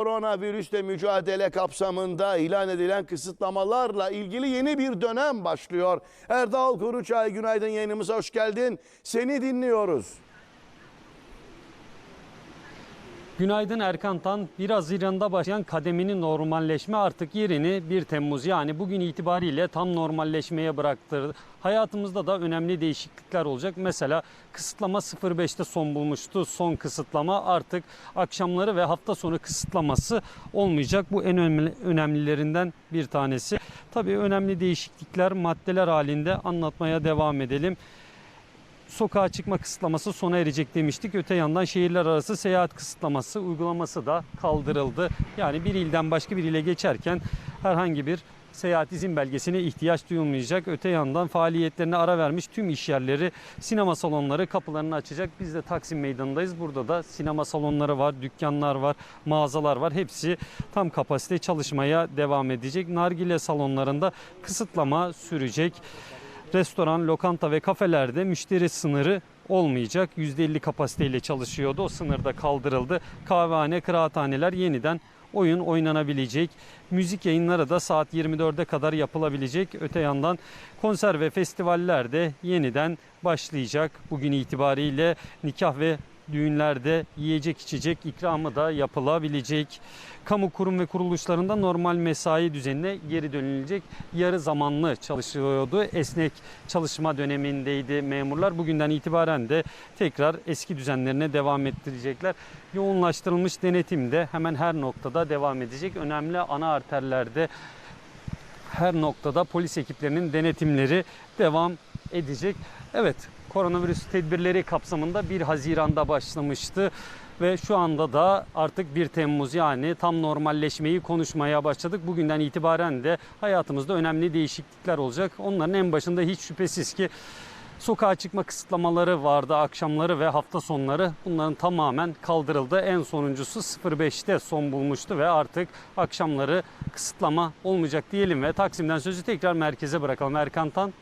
Koronavirüsle mücadele kapsamında ilan edilen kısıtlamalarla ilgili yeni bir dönem başlıyor. Erdal Kuruçay günaydın yayınımıza hoş geldin. Seni dinliyoruz. Günaydın Erkan Tan. 1 Haziran'da başlayan kademinin normalleşme artık yerini 1 Temmuz yani bugün itibariyle tam normalleşmeye bıraktırdı. Hayatımızda da önemli değişiklikler olacak. Mesela kısıtlama 05'te son bulmuştu. Son kısıtlama artık akşamları ve hafta sonu kısıtlaması olmayacak. Bu en önemli, önemlilerinden bir tanesi. Tabii önemli değişiklikler maddeler halinde anlatmaya devam edelim sokağa çıkma kısıtlaması sona erecek demiştik. Öte yandan şehirler arası seyahat kısıtlaması uygulaması da kaldırıldı. Yani bir ilden başka bir ile geçerken herhangi bir seyahat izin belgesine ihtiyaç duyulmayacak. Öte yandan faaliyetlerine ara vermiş tüm iş yerleri, sinema salonları kapılarını açacak. Biz de Taksim Meydanı'ndayız. Burada da sinema salonları var, dükkanlar var, mağazalar var. Hepsi tam kapasite çalışmaya devam edecek. Nargile salonlarında kısıtlama sürecek. Restoran, lokanta ve kafelerde müşteri sınırı olmayacak. %50 kapasiteyle çalışıyordu. O sınır da kaldırıldı. Kahvehane, kıraathaneler yeniden oyun oynanabilecek. Müzik yayınları da saat 24'e kadar yapılabilecek. Öte yandan konser ve festivaller de yeniden başlayacak. Bugün itibariyle nikah ve düğünlerde yiyecek içecek ikramı da yapılabilecek. Kamu kurum ve kuruluşlarında normal mesai düzenine geri dönülecek. Yarı zamanlı çalışıyordu. Esnek çalışma dönemindeydi memurlar. Bugünden itibaren de tekrar eski düzenlerine devam ettirecekler. Yoğunlaştırılmış denetim de hemen her noktada devam edecek. Önemli ana arterlerde her noktada polis ekiplerinin denetimleri devam edecek. Evet, koronavirüs tedbirleri kapsamında 1 Haziran'da başlamıştı ve şu anda da artık 1 Temmuz yani tam normalleşmeyi konuşmaya başladık. Bugünden itibaren de hayatımızda önemli değişiklikler olacak. Onların en başında hiç şüphesiz ki sokağa çıkma kısıtlamaları vardı akşamları ve hafta sonları. Bunların tamamen kaldırıldı. En sonuncusu 05'te son bulmuştu ve artık akşamları kısıtlama olmayacak diyelim ve Taksim'den sözü tekrar merkeze bırakalım. Erkan Tan